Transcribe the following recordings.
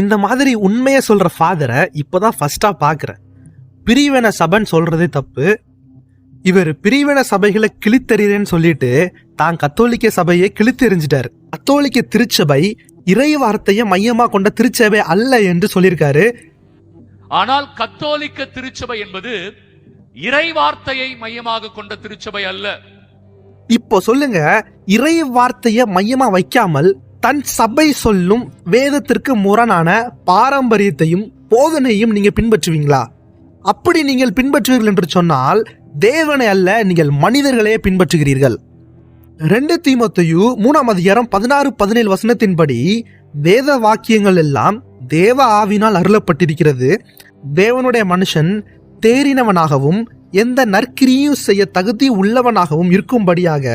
இந்த மாதிரி உண்மையை சொல்ற ஃபாதரை இப்பதான் ஃபர்ஸ்டா பாக்குறேன். பிரிவின சபைன்னு சொல்றதே தப்பு. இவர் பிரிவின சபைகளை கிழித்தெறிறேன்னு சொல்லிட்டு தான் கத்தோலிக்க சபையை கிழித்தெறிஞ்சிட்டாரு. கத்தோலிக்க திருச்சபை இறை வார்த்தையை மையமா கொண்ட திருச்சபை அல்ல என்று சொல்லியிருக்காரு. ஆனால் கத்தோலிக்க திருச்சபை என்பது இறை வார்த்தையை மையமாக கொண்ட திருச்சபை அல்ல. இப்போ சொல்லுங்க இறை வார்த்தையை மையமா வைக்காமல் தன் சபை சொல்லும் வேதத்திற்கு முரணான பாரம்பரியத்தையும் போதனையும் நீங்கள் பின்பற்றுவீங்களா? அப்படி நீங்கள் பின்பற்றுவீர்கள் என்று சொன்னால் தேவனை அல்ல நீங்கள் மனிதர்களே பின்பற்றுகிறீர்கள். ரெண்டு தீமத்தையு மூணாம் அதிகாரம் பதினாறு பதினேழு வசனத்தின்படி வேத வாக்கியங்கள் எல்லாம் தேவ ஆவினால் அருளப்பட்டிருக்கிறது. தேவனுடைய மனுஷன் தேறினவனாகவும் எந்த நற்கிரியும் செய்ய தகுதி உள்ளவனாகவும் இருக்கும்படியாக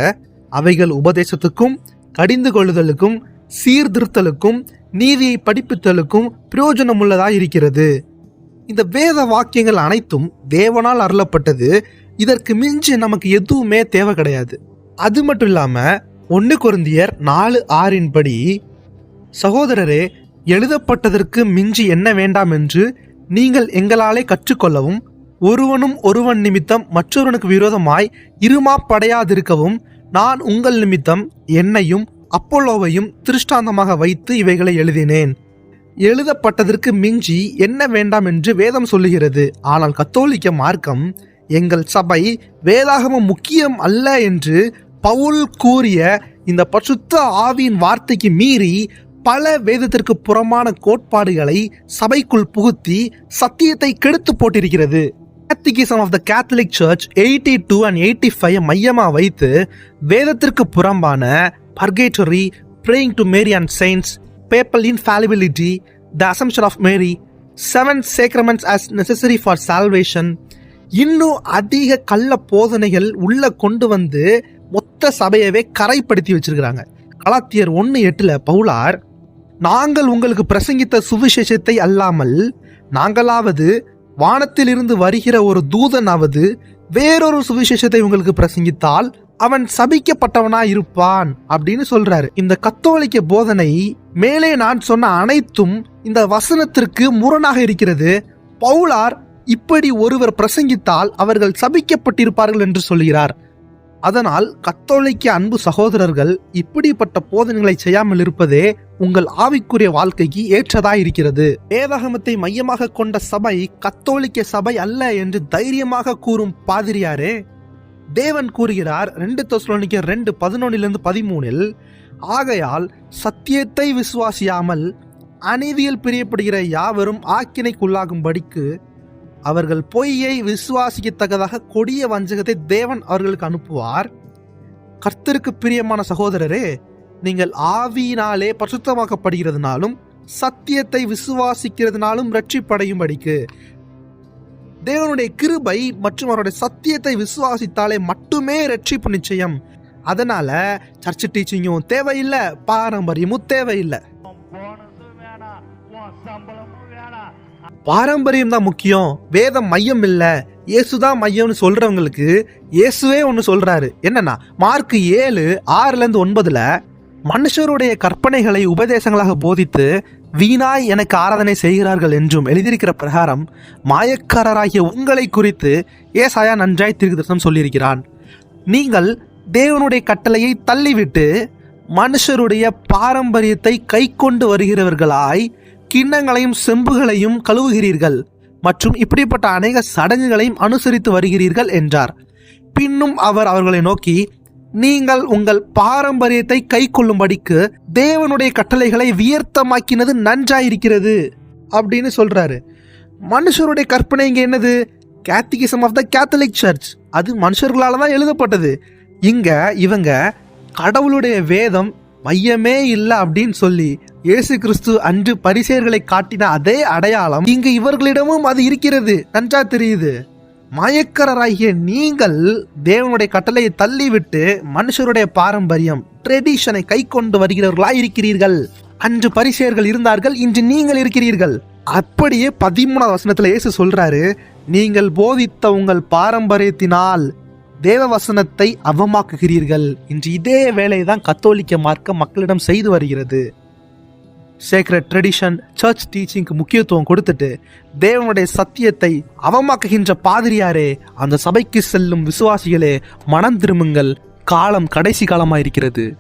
அவைகள் உபதேசத்துக்கும் கடிந்து கொள்ளுதலுக்கும் சீர்திருத்தலுக்கும் நீதியை படிப்பித்தலுக்கும் பிரயோஜனமுள்ளதாக இருக்கிறது இந்த வேத வாக்கியங்கள் அனைத்தும் தேவனால் அருளப்பட்டது. இதற்கு மிஞ்சி நமக்கு எதுவுமே தேவை கிடையாது. அது மட்டும் இல்லாம ஒன்று குருந்தியர் நாலு ஆறின் படி சகோதரரே எழுதப்பட்டதற்கு மிஞ்சி என்ன வேண்டாம் என்று நீங்கள் எங்களாலே கற்றுக்கொள்ளவும் ஒருவனும் ஒருவன் நிமித்தம் மற்றொருவனுக்கு விரோதமாய் இருமாப்படையாதிருக்கவும் நான் உங்கள் நிமித்தம் என்னையும் அப்போலோவையும் திருஷ்டாந்தமாக வைத்து இவைகளை எழுதினேன். எழுதப்பட்டதற்கு மிஞ்சி என்ன வேண்டாம் என்று வேதம் சொல்லுகிறது. ஆனால் கத்தோலிக்க மார்க்கம் எங்கள் சபை வேதாகமம் முக்கியம் அல்ல என்று பவுல் கூறிய இந்த பசுத்த ஆவியின் வார்த்தைக்கு மீறி பல வேதத்திற்கு புறமான கோட்பாடுகளை சபைக்குள் புகுத்தி சத்தியத்தை கெடுத்து போட்டிருக்கிறது. Catechism of the Catholic Church eighty two and eighty five மையமாக வைத்து வேதத்திற்கு புறம்பான purgatory praying to Mary and saints papal infallibility the assumption of Mary seven sacraments as necessary for salvation இன்னும் அதிக கள்ள போதனைகள் உள்ளே கொண்டு வந்து மொத்த சபையவே கரைப்படுத்தி வச்சிருக்கிறாங்க. கலாத்தியர் ஒன்று எட்டில் பவுலார் நாங்கள் உங்களுக்கு பிரசங்கித்த சுவிசேஷத்தை அல்லாமல் நாங்களாவது வானத்திலிருந்து வருகிற ஒரு தூதனாவது வேறொரு சுவிசேஷத்தை உங்களுக்கு பிரசங்கித்தால் அவன் சபிக்கப்பட்டவனா இருப்பான் அப்படின்னு சொல்றாரு. இந்த கத்தோலிக்க போதனை மேலே நான் சொன்ன அனைத்தும் இந்த வசனத்திற்கு முரணாக இருக்கிறது. பவுலார் இப்படி ஒருவர் பிரசங்கித்தால் அவர்கள் சபிக்கப்பட்டிருப்பார்கள் என்று சொல்கிறார். அதனால் கத்தோலிக்க அன்பு சகோதரர்கள் இப்படிப்பட்ட போதனைகளை செய்யாமல் இருப்பதே உங்கள் ஆவிக்குரிய வாழ்க்கைக்கு ஏற்றதா இருக்கிறது வேதாகமத்தை மையமாக கொண்ட சபை கத்தோலிக்க சபை அல்ல என்று தைரியமாக கூறும் பாதிரியாரே தேவன் கூறுகிறார் ரெண்டு தொசலோனிக்க ரெண்டு பதினொன்னிலிருந்து பதிமூனில் ஆகையால் சத்தியத்தை விசுவாசியாமல் அநீதியில் பிரியப்படுகிற யாவரும் ஆக்கினைக்குள்ளாகும்படிக்கு அவர்கள் பொய்யை விசுவாசிக்கத்தக்கதாக கொடிய வஞ்சகத்தை தேவன் அவர்களுக்கு அனுப்புவார். கர்த்தருக்கு பிரியமான சகோதரரே நீங்கள் ஆவியினாலே பரிசுத்தமாக்கப்படுகிறதுனாலும் சத்தியத்தை விசுவாசிக்கிறதுனாலும் ரட்சிப்படையும்படிக்கு. தேவனுடைய கிருபை மற்றும் அவருடைய சத்தியத்தை விசுவாசித்தாலே மட்டுமே ரட்சிப்பு நிச்சயம். அதனால சர்ச் டீச்சிங்கும் தேவையில்லை பாரம்பரியமும் தேவையில்லை. பாரம்பரியம் தான் முக்கியம் வேதம் மையம் இல்ல. இயேசுதான் மையம்னு சொல்றவங்களுக்கு இயேசுவே ஒன்று சொல்றாரு. என்னன்னா மார்க் ஏழு ஆறுல இருந்து ஒன்பதுல மனுஷருடைய கற்பனைகளை உபதேசங்களாக போதித்து வீணாய் எனக்கு ஆராதனை செய்கிறார்கள் என்றும் எழுதியிருக்கிற பிரகாரம் மாயக்காரராகிய உங்களை குறித்து ஏசாயா நன்றாய் தீர்க்கதரிசனம் சொல்லியிருக்கிறான். நீங்கள் தேவனுடைய கட்டளையை தள்ளிவிட்டு மனுஷருடைய பாரம்பரியத்தை கை கொண்டு வருகிறவர்களாய் கிண்ணங்களையும் செம்புகளையும் கழுவுகிறீர்கள் மற்றும் இப்படிப்பட்ட அநேக சடங்குகளையும் அனுசரித்து வருகிறீர்கள் என்றார். பின்னும் அவர் அவர்களை நோக்கி நீங்கள் உங்கள் பாரம்பரியத்தை கை கொள்ளும்படிக்கு தேவனுடைய கட்டளைகளை வியர்த்தமாக்கினது நன்றாயிருக்கிறது அப்படின்னு சொல்றாரு. மனுஷருடைய கற்பனை இங்க என்னது? Catechism of the Catholic Church அது மனுஷர்களால் தான் எழுதப்பட்டது. இங்க இவங்க கடவுளுடைய வேதம் மையமே இல்லை அப்படின்னு சொல்லி இயேசு கிறிஸ்து அன்று பரிசேர்களை காட்டின அதே அடையாளம் இங்கு இவர்களிடமும் அது இருக்கிறது. நன்றா தெரியுது. மயக்கரராகிய நீங்கள் தேவனுடைய கட்டளையை தள்ளிவிட்டு மனுஷருடைய பாரம்பரியம் ட்ரெடிஷனை கை கொண்டு வருகிறவர்களாய் இருக்கிறீர்கள் அன்று பரிசேர்கள் இருந்தார்கள் இன்று நீங்கள் இருக்கிறீர்கள். அப்படியே பதிமூணாவது வசனத்துல இயேசு சொல்றாரு நீங்கள் போதித்த உங்கள் பாரம்பரியத்தினால் தேவ வசனத்தை அவமாக்குகிறீர்கள். இன்று இதே வேலையை தான் கத்தோலிக்க மார்க்க மக்களிடம் செய்து வருகிறது. சேக்ரட் ட்ரெடிஷன் சர்ச் டீச்சிங்க்கு முக்கியத்துவம் கொடுத்துட்டு தேவனுடைய சத்தியத்தை அவமாக்குகின்ற பாதிரியாரே அந்த சபைக்கு செல்லும் விசுவாசிகளே மனம் திரும்புங்கள். காலம் கடைசி காலமாக இருக்கிறது